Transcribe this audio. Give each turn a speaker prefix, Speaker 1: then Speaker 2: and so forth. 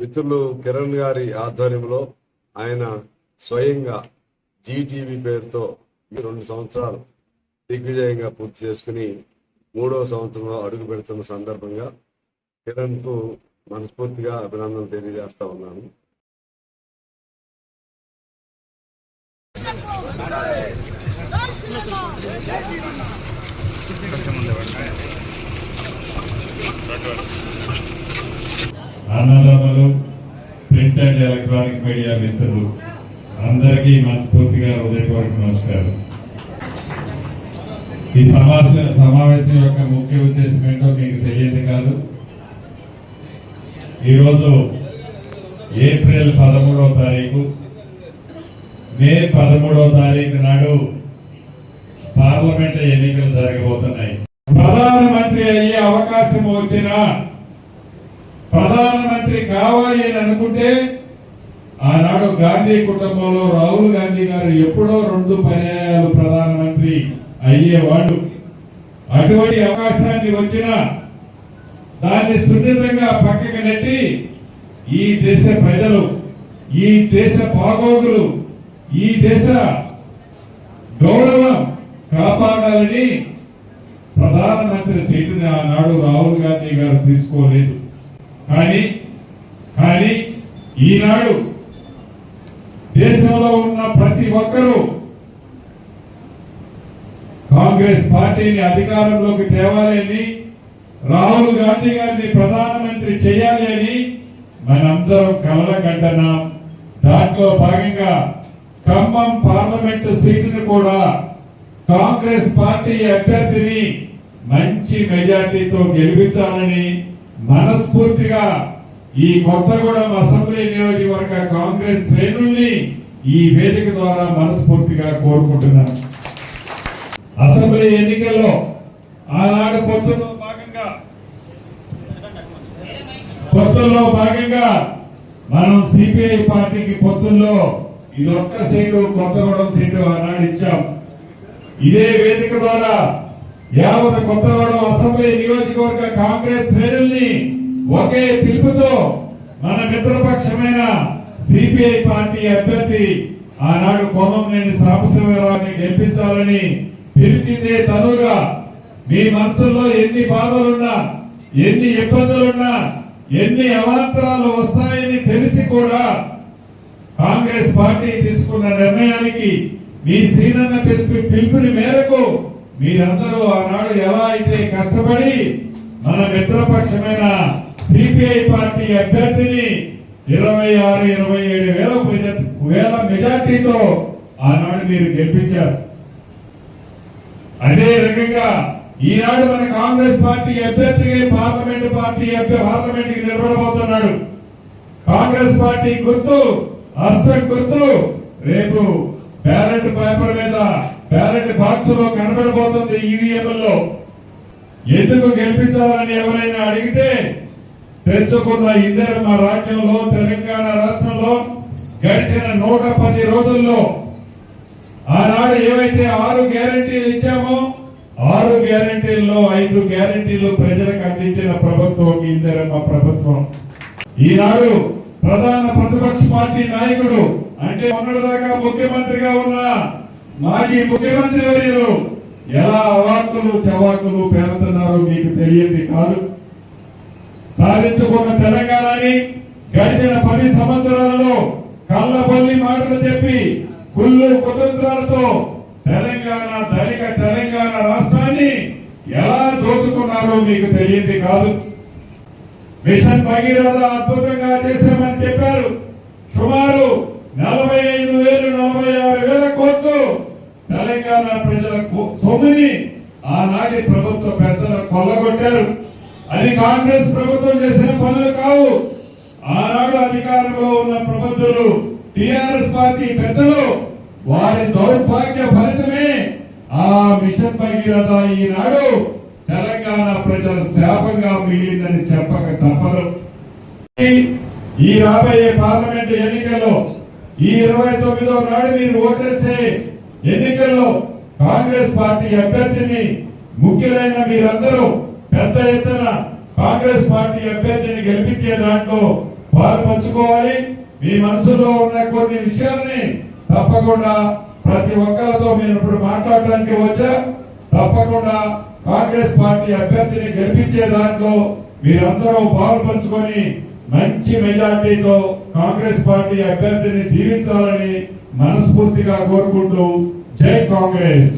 Speaker 1: మిత్రులు కిరణ్ గారి ఆధ్వర్యంలో ఆయన స్వయంగా జీటీవీ పేరుతో ఈ రెండు సంవత్సరాలు దిగ్విజయంగా పూర్తి చేసుకుని మూడవ సంవత్సరంలో అడుగు పెడుతున్న సందర్భంగా కిరణ్కు మనస్ఫూర్తిగా అభినందనలు తెలియజేస్తా ఉన్నాను.
Speaker 2: అన్నదమ్ములు ప్రింట్ అండ్ ఎలక్ట్రానిక్ మీడియా మిత్రులు అందరికీ మనస్ఫూర్తిగా హృదయపూర్వక నమస్కారం. ఈ సమావేశ సమావేశం యొక్క ముఖ్య ఉద్దేశం ఏంటో మీకు తెలియదు కాదు. ఈరోజు ఏప్రిల్ పదమూడవ తారీఖు మే పదమూడవ తారీఖు నాడు పార్లమెంట్ ఎన్నికలు జరగబోతున్నాయి. ప్రధానమంత్రి అయ్యే అవకాశం వచ్చినా ప్రధానమంత్రి కావాలి అని అనుకుంటే ఆనాడు గాంధీ కుటుంబంలో రాహుల్ గాంధీ గారు ఎప్పుడో రెండు పర్యాయాలు ప్రధానమంత్రి అయ్యేవాడు అటువంటి అవకాశాన్ని వచ్చిన దాన్ని సున్నితంగా పక్కకి నెట్టి ఈ దేశ ప్రజలు ఈ దేశ బాగోగులు ఈ దేశ గౌరవం కాపాడాలని ప్రధానమంత్రి సీటుని ఆనాడు రాహుల్ గాంధీ గారు తీసుకోలేదు. కానీ కానీ ఈనాడు దేశంలో ఉన్న ప్రతి ఒక్కరూ కాంగ్రెస్ పార్టీని అధికారంలోకి తేవాలని రాహుల్ గాంధీ గారిని ప్రధానమంత్రి చేయాలి అని మనందరం కలలకంటున్నాం దాంట్లో భాగంగా ఖమ్మం పార్లమెంటు సీటును కూడా కాంగ్రెస్ పార్టీ అభ్యర్థిని మంచి మెజార్టీతో గెలిపించాలని మనస్ఫూర్తిగా ఈ కొత్తగూడెం అసెంబ్లీ నియోజకవర్గ కాంగ్రెస్ శ్రేణుల్ని ఈ వేదిక ద్వారా మనస్ఫూర్తిగా కోరుకుంటున్నాను. అసెంబ్లీ ఎన్నికల్లో ఆనాడు పొత్తుల్లో భాగంగా పొత్తుల్లో భాగంగా మనం సిపిఐ పార్టీకి పొత్తుల్లో ఇది ఒక్క సీటు కొత్తగూడెం సీటు ఆనాడు ఇచ్చాం. ఇదే వేదిక ద్వారా యావత్ కొత్తగూడెం అసెంబ్లీ నియోజకవర్గ కాంగ్రెస్ శ్రేణుల్ని ఒకే పిలుపుతో మన మిత్రపక్షమైన సిపిఐ పార్టీ అభ్యర్థి ఆనాడు కోమంనేని సాంబశివరావుని గెలిపించాలని పిలిచిందే తనుగా. మీ మనసుల్లో ఎన్ని బాధలున్నా ఎన్ని ఇబ్బందులున్నా ఎన్ని అవాంతరాలు వస్తాయని తెలిసి కూడా కాంగ్రెస్ పార్టీ తీసుకున్న నిర్ణయానికి మీ సీనన్న పిలుపు పిలుపుని మేరకు మీరందరూ ఆనాడు ఎలా అయితే కష్టపడి మన మిత్రపక్షమైన సిపిఐ పార్టీ అభ్యర్థిని ఇరవై ఆరు ఇరవై ఏడు వేల వేల మెజార్టీతో ఆనాడు మీరు గెలిపించారు. అదే రకంగా ఈనాడు మన కాంగ్రెస్ పార్టీ అభ్యర్థిగా పార్లమెంట్ పార్టీ అభ్య- పార్లమెంట్కి నిలబడబోతున్నాడు. కాంగ్రెస్ పార్టీ గుర్తు హస్తం గుర్తు రేపు బ్యాలెట్ పేపర్ మీద బ్యాలెట్ బాక్స్లో కనబడబోతుంది ఈవీఎంలో ఎందుకు గెలిపించాలని ఎవరైనా అడిగితే తెచ్చుకున్న ఇందిరమ్మ రాజ్యంలో తెలంగాణ రాష్ట్రంలో గడిచిన నూట పది రోజుల్లో ఆనాడు ఏవైతే ఆరు గ్యారంటీలు ఇచ్చామో ఆరు గ్యారంటీల్లో ఐదు గ్యారంటీలు ప్రజలకు అందించిన ప్రభుత్వం ఈ ఇందిరమ్మ ప్రభుత్వం. ఈనాడు ప్రధాన ప్రతిపక్ష పార్టీ నాయకుడు అంటే మొన్నటిదాకా ముఖ్యమంత్రిగా ఉన్న మాజీ ముఖ్యమంత్రి వర్యులు ఎలా అవార్తులు చవాకులు పేరుతున్నారో మీకు తెలియంది కాదు. సాధించుకున్న తెలంగాణని గడిచిన పది సంవత్సరాలలో కళ్ళబొల్లి మాటలు చెప్పి కుళ్ళు కుతంత్రాలతో తెలంగాణ ధనిక తెలంగాణ రాష్ట్రాన్ని ఎలా దోచుకున్నారో మీకు తెలియంది కాదు. మిషన్ భగీరథ అద్భుతంగా చేశామని చెప్పారు. సుమారు నలభై ఐదు వేలు నలభై ఆరు వేల తెలంగాణ ప్రజల సొమ్ముని ఆనాటి ప్రభుత్వ పెద్దలు కొల్లగొట్టారు. అది కాంగ్రెస్ ప్రభుత్వం చేసిన పనులు కావు. ఆనాడు అధికారంలో ఉన్న ప్రభుత్వాలు టిఆర్ఎస్ పార్టీ పెద్దలు వారి దౌర్భాగ్య ఫలితమే ఆ మిషన్ భగీరథ ఈనాడు తెలంగాణ ప్రజల శాపంగా మిగిలిందని చెప్పక తప్పదు. ఈ రాబోయే పార్లమెంట్ ఎన్నికల్లో ఈ ఇరవై తొమ్మిదో నాడు మీరు ఓటేసే ఎన్నికల్లో కాంగ్రెస్ పార్టీ అభ్యర్థిని ముఖ్యులైన మీరందరూ పెద్ద ఎత్తున కాంగ్రెస్ పార్టీ అభ్యర్థిని గెలిపించే దాంట్లో వారు పంచుకోవాలి మీ మనసులో ఉన్న కొన్ని విషయాల్ని తప్పకుండా ప్రతి ఒక్కరితో మీరు ఇప్పుడు మాట్లాడడానికి వచ్చా. తప్పకుండా కాంగ్రెస్ పార్టీ అభ్యర్థిని గెలిపించే దాంట్లో మీరందరూ పాలు పంచుకొని మంచి మెజార్టీతో కాంగ్రెస్ పార్టీ అభ్యర్థిని దీవించాలని మనస్ఫూర్తిగా కోరుకుంటూ జై కాంగ్రెస్.